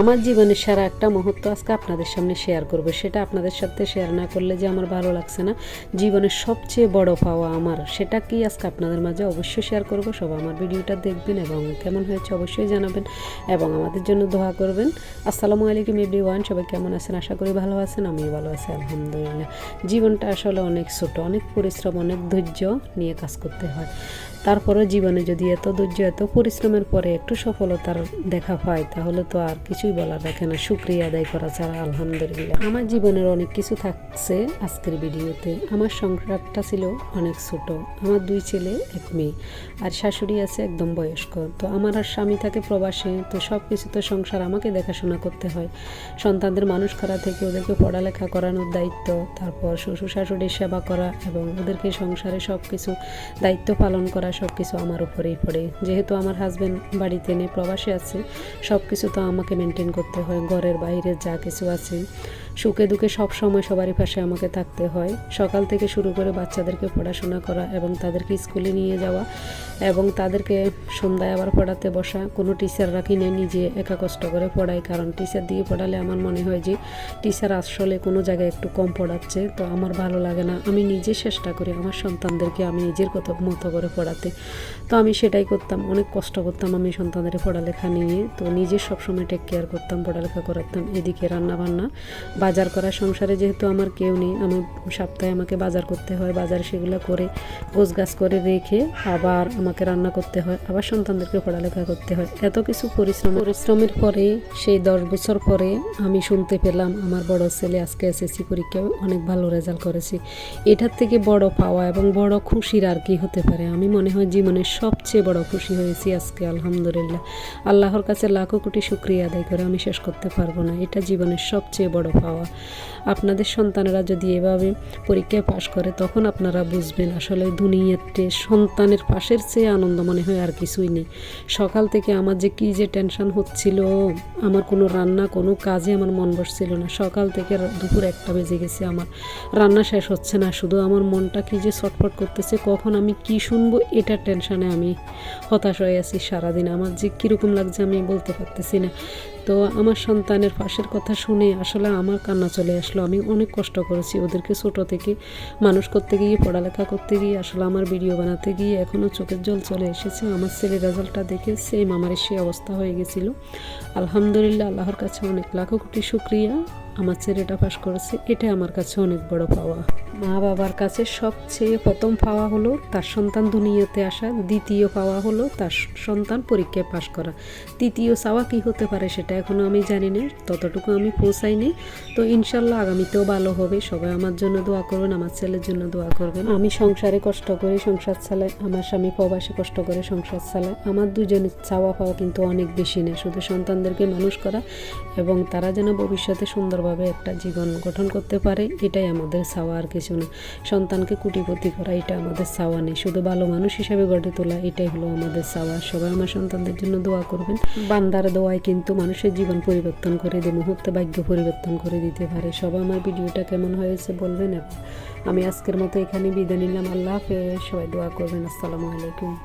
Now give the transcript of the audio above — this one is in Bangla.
আমার জীবনের সারা একটা মুহূর্ত আজকে আপনাদের সামনে শেয়ার করব। সেটা আপনাদের সাথে শেয়ার না করলে যে আমার ভালো লাগছে না, জীবনের সবচেয়ে বড় পাওয়া আমার, সেটা কি আজকে আপনাদের মাঝে অবশ্যই শেয়ার করব। সব আমার ভিডিওটা দেখবেন এবং কেমন হয়েছে অবশ্যই জানাবেন এবং আমাদের জন্য দোয়া করবেন। আসসালামু আলাইকুম এভরি ওয়ান সবাই কেমন আছেন? আশা করি ভালো আছেন, আমিও ভালো আছি, আলহামদুলিল্লাহ। জীবনটা আসলে অনেক ছোট, অনেক পরিশ্রম, অনেক ধৈর্য নিয়ে কাজ করতে হয়। তারপরে জীবনে যদি এত ধৈর্য, এত পরিশ্রমের পরে একটু সফলতার দেখা পায়, তাহলে তো আর কিছুই বলার রাখে না। শুক্রিয়া আদায় করা ছাড়া আলহামদুলিল্লাহ। আমার জীবনের অনেক কিছু থাকছে আজকের ভিডিওতে। আমার সংসারটা ছিল অনেক ছোট। আমার দুই ছেলে, এক মেয়ে। আর শাশুড়ি আছে একদম বয়স্ক। তো আমার আর স্বামী থাকে প্রবাসে, তো সব কিছু তো সংসার আমাকে দেখাশোনা করতে হয়। সন্তানদের মানুষ করা থেকে ওদেরকে পড়ালেখা করানোর দায়িত্ব, তারপর শ্বশুর শাশুড়ির সেবা করা এবং ওদেরকে সংসারে সব কিছু দায়িত্ব পালন করা সব কিছু আমার উপরেই পড়ে। যেহেতু আমার হাজব্যান্ড বাড়িতে নেই, প্রবাসে আছে, সব কিছু তো আমাকে মেনটেন করতে হয়, ঘরের বাইরে যা কিছু আছে। সুখে দুঃখে সব সময় সবারই পাশে আমাকে থাকতে হয়। সকাল থেকে শুরু করে বাচ্চাদেরকে পড়াশোনা করা এবং তাদেরকে স্কুলে নিয়ে যাওয়া এবং তাদেরকে সন্ধ্যায় আবার পড়াতে বসা। কোনো টিচার রাখি না নিজে একা কষ্ট করে পড়াই কারণ টিচার দিয়ে পড়ালে আমার মনে হয় যে টিচার আসলে কোনো জায়গায় একটু কম পড়াচ্ছে। তো আমার ভালো লাগে না। আমি নিজে চেষ্টা করি আমার সন্তানদেরকে আমি নিজের কত মতো করে পড়াতে। তো আমি সেটাই করতাম। অনেক কষ্ট করতাম আমি সন্তানদের পড়ালেখা নিয়ে। তো নিজে সবসময় টেক কেয়ার করতাম, পড়ালেখা করাতাম। এদিকে রান্না বান্না বাজার করা সংসারে যেহেতু আমার কেউ নেই, আমি সপ্তাহে আমাকে বাজার করতে হয়, বাজার সেগুলো করে গোছ গাছ করে রেখে আবার আমাকে রান্না করতে হয়, আবার সন্তানদেরকে পড়ালেখা করতে হয়। এত কিছু পরিশ্রম, পরিশ্রমের পরে, সেই দশ বছর পরে আমি শুনতে পেলাম, আমার বড় ছেলে আজকে এসএসসি পরীক্ষায় অনেক ভালো রেজাল্ট করেছে। এটার থেকে বড় পাওয়া এবং বড় খুশির আর কি হতে পারে, আমি মনে হয় জীবনের সবচেয়ে বড় খুশি হয়েছি আজকে, আলহামদুলিল্লাহ। আল্লাহর কাছে লাখো কোটি শুক্রিয়া আদায় করে আমি শেষ করতে পারব না। এটা জীবনের সবচেয়ে বড় পাওয়া। আপনাদের সন্তানেরা যদি এভাবে পরীক্ষায় পাশ করে, তখন আপনারা বুঝবেন, আসলে দুনিয়াতে সন্তানের পাশের চেয়ে আনন্দ মনে হয় আর কিছুই নেই। সকাল থেকে আমার যে কী যে টেনশন হচ্ছিল, আমার কোনো রান্না, কোনো কাজে আমার মন বসছিল না। সকাল থেকে দুপুর একটা বেজে গেছে আমার। রান্না শেষ হচ্ছে না। শুধু আমার মনটা কি যে ছটফট করতেছে, কখন আমি কি শুনব এটার টেনশনে আমি হতাশ হয়ে আছি সারাদিন। আমার যে কীরকম লাগছে আমি বলতে পারতেছি না। তো আমার সন্তানের পাশের কথা শুনে আসলে আমার কান্না চলে আসলো। আমি অনেক কষ্ট করেছি ওদেরকে ছোট থেকে মানুষ করতে গিয়ে, পড়ালেখা করতে গিয়ে, আসলে আমার ভিডিও বানাতে গিয়ে এখনও চোখের জল চলে এসেছে। আমার ছেলের রেজাল্টটা দেখে সেম আমার সে অবস্থা হয়ে গেছিল। আলহামদুলিল্লাহ, আল্লাহর কাছে অনেক লাখো কোটি শুক্রিয়া। আমার ছেলেটা পাশ করেছে, এটা আমার কাছে অনেক বড় পাওয়া। মা বাবার কাছে সবচেয়ে প্রথম পাওয়া হলো তার সন্তান দুনিয়াতে আসা। দ্বিতীয় পাওয়া হলো তার সন্তান পরীক্ষায় পাশ করা। তৃতীয় চাওয়া কী হতে পারে সেটা এখনও আমি জানি না, ততটুকু আমি পৌঁছাইনি। তো ইনশাল্লাহ আগামীতেও ভালো হবে। সবাই আমার জন্য দোয়া করবেন আমার ছেলের জন্য দোয়া করবেন। আমি সংসারে কষ্ট করি, সংসার চালাই আমার স্বামী প্রবাসী কষ্ট করে সংসার চালায়। আমার দুজনের চাওয়া পাওয়া কিন্তু অনেক বেশি না, শুধু সন্তানদেরকে মানুষ করা এবং তারা যেন ভবিষ্যতে সুন্দরভাবে একটা জীবন গঠন করতে পারে, এটাই আমাদের চাওয়া আর কিছু না। সন্তানকে কুটিপতি করা, এটা আমাদের চাওয়া নেই। শুধু ভালো মানুষ হিসেবে গড়ে তোলা, এটাই হলো আমাদের চাওয়া। সবাই আমার সন্তানদের জন্য দোয়া করবেন। বান্দার দোয়ায় কিন্তু মানুষের জীবন পরিবর্তন করে দিয়ে মুহূর্তে ভাগ্য পরিবর্তন করে দিতে পারে। সবাই আমার ভিডিওটা কেমন হয়েছে বলবেন? আমি আজকের মতো এখানে বিদায় নিলাম। আল্লাহ হাফেজ। সবাই দোয়া করবেন। আসসালামু আলাইকুম।